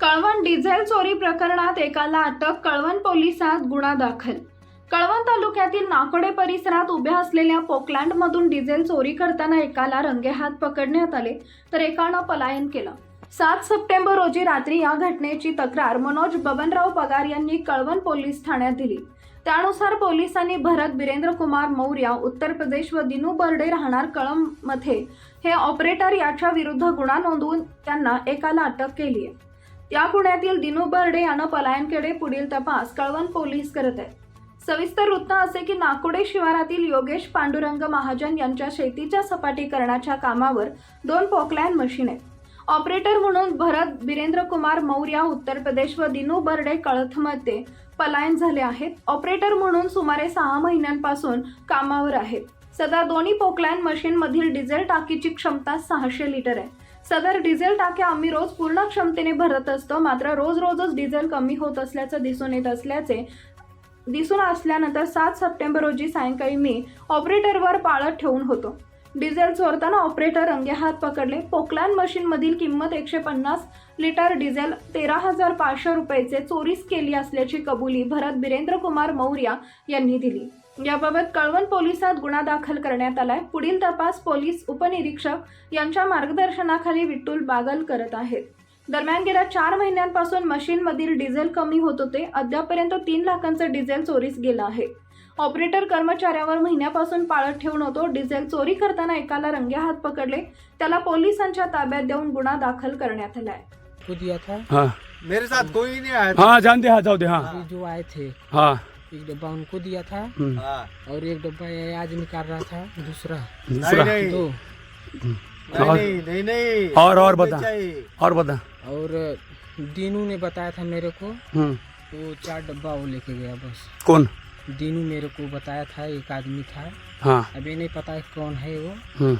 Kalwan diesel चोरी प्रकरणात एकाला अटक कळवण पोलिसात गुन्हा दाखल. कळवण तालुक्यातील नाकोडे परिसरात उभ्या असलेल्या पोकलँडमधून डिझेल चोरी करताना एकाला रंगेहात पकडण्यात आले तर एकानं पलायन केलं. सात सप्टेंबर रोजी रात्री या घटनेची तक्रार मनोज बबनराव पगार यांनी कळवण पोलीस ठाण्यात दिली. त्यानुसार पोलिसांनी भरत बिरेंद्र कुमार मौर्य उत्तर प्रदेश व दिनू बर्डे राहणार कळममध्ये हे ऑपरेटर याच्या विरुद्ध गुन्हा नोंदवून त्यांना एकाला अटक केली आहे या पुण्यातील दिनू बर्डे यानं पलायन केले पुढील तपास कळवण पोलीस करत आहेत. सविस्तर वृत्त असे की नाकोडे शिवारातील योगेश पांडुरंग महाजन यांच्या शेतीच्या सपाटीकरणाच्या कामावर दोन पोकलॅन मशीन आहेत. ऑपरेटर म्हणून भरत बिरेंद्र कुमार मौर्य उत्तर प्रदेश व दिनू बर्डे कळथमध्ये पलायन झाले आहेत. ऑपरेटर म्हणून सुमारे सहा महिन्यांपासून कामावर आहेत. सदा दोन्ही पोकलॅन मशीनमधील डिझेल टाकीची क्षमता सहाशे लिटर आहे. सदर डिझेल टाक्या आम्ही रोज पूर्ण क्षमतेने भरत असतो. मात्र रोज रोजच डिझेल कमी होत असल्याचं दिसून येत असल्याचे दिसून असल्यानंतर सात सप्टेंबर रोजी सायंकाळी मी ऑपरेटरवर पाळत ठेवून होतो. डिझेल चोरताना ऑपरेटर रंगेहात पकडले. पोकलॅन मशीनमधील किंमत एकशे पन्नास लिटर डिझेल तेरा हजार पाचशे रुपयेचे चोरीस केली असल्याची कबुली भरत बिरेंद्र कुमार मौर्या यांनी दिली. याबाबत कळवण पोलिसात गुन्हा दाखल करण्यात आलाय. पुढील तपास पोलीस उपनिरीक्षक यांच्या मार्गदर्शनाखाली विठ्ठल बागल करत आहेत. दरम्यान गेल्या चार महिन्यांपासून मशीनमधील डिझेल कमी होत होते. अद्यापर्यंत तीन लाखांचं डिझेल चोरीस गेलं आहे. ऑपरेटर कर्मचाऱ्यावर महिन्यापासून पाळत ठेवून होतो. डिझेल चोरी करताना एकाला रंगेहात पकडले. त्याला पोलिसांच्या ताब्यात देऊन गुन्हा दाखल करण्यात आलाय. को दिया था? हाँ. मेरे साथ कोई नहीं आया था। हाँ जानते हाँ जाओ दे हाँ. अभी जो आए थे हाँ. एक डब्बा उनको दिया था हम्म, हाँ, और एक डब्बा ये आज निकाल रहा था दूसरा। दूसरा। नहीं दो। नहीं और- नहीं नहीं नहीं। और- और बता। चाहिए। और बता। और दीनू ने बताया था मेरे को हम्म, वो चार डब्बा वो लेके गया बस। कौन? दीनू मेरे को बताया था एक आदमी था। हाँ। अभी नहीं पता है कौन है वो। हम्म,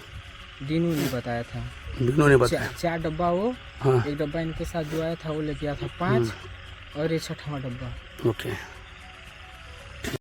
दीनू ने बताया था। बिग्नू ने बताया। चा, चार डब्बा वो। हाँ। एक डब्बा इनके साथ जो आया था वो लेके आया था पाँच। और ये छठवा डब्बा। ओके।